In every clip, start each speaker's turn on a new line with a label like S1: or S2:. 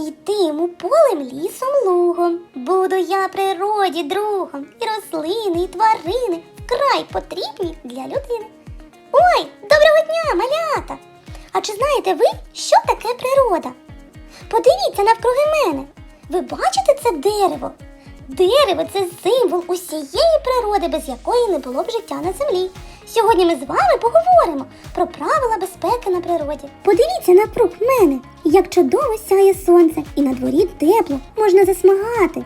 S1: Йтиму полем, лісом, лугом. Буду я природі другом. І рослини, і тварини вкрай потрібні для людини. Ой, доброго дня, малята! А чи знаєте ви, що таке природа? Подивіться навкруги мене. Ви бачите це дерево? Дерево це символ усієї природи, без якої не було б життя на землі. Сьогодні ми з вами поговоримо про правила безпеки на природі. Подивіться навкруг мене, як чудово сяє сонце, і на дворі тепло, можна засмагати.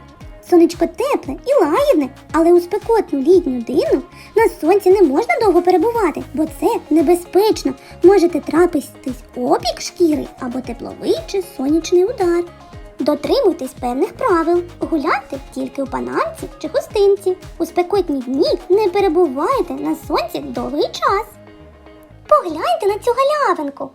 S1: Сонечко тепле і лагідне, але у спекотну літню дину на сонці не можна довго перебувати, бо це небезпечно. Можете трапитись опік шкіри або тепловий чи сонячний удар. Дотримуйтесь певних правил. Гуляйте тільки у панамці чи хустинці. У спекотні дні не перебувайте на сонці довгий час. Погляньте на цю галявинку.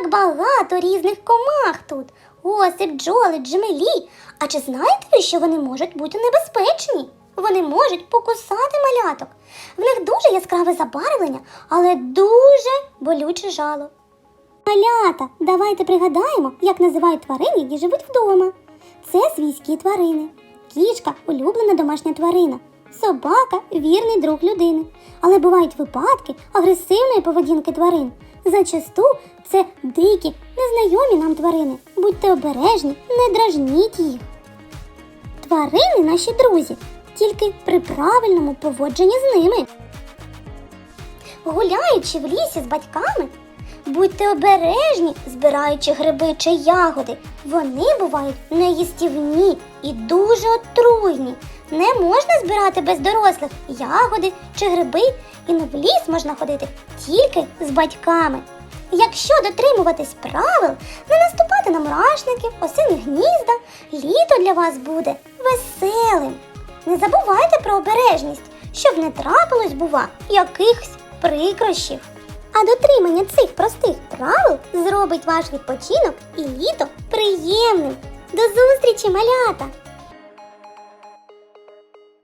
S1: Як багато різних комах тут. Оси, бджоли, джмелі. А чи знаєте ви, що вони можуть бути небезпечні? Вони можуть покусати маляток. В них дуже яскраве забарвлення, але дуже болюче жало. Малята, давайте пригадаємо, як називають тварин, які живуть вдома. Це свійські тварини. Кішка улюблена домашня тварина. Собака вірний друг людини. Але бувають випадки агресивної поведінки тварин. Зачасту це дикі, незнайомі нам тварини. Будьте обережні, не дражніть їх. Тварини наші друзі, тільки при правильному поводженні з ними. Гуляючи в лісі з батьками, будьте обережні, збираючи гриби чи ягоди. Вони бувають неїстівні і дуже отруйні. Не можна збирати без дорослих ягоди чи гриби, і в ліс можна ходити тільки з батьками. Якщо дотримуватись правил, не наступати на мурашників, осині гнізда, літо для вас буде веселим. Не забувайте про обережність, щоб не трапилось, бува, якихось прикрощів. А дотримання цих простих правил зробить ваш відпочинок і літо приємним. До зустрічі, малята!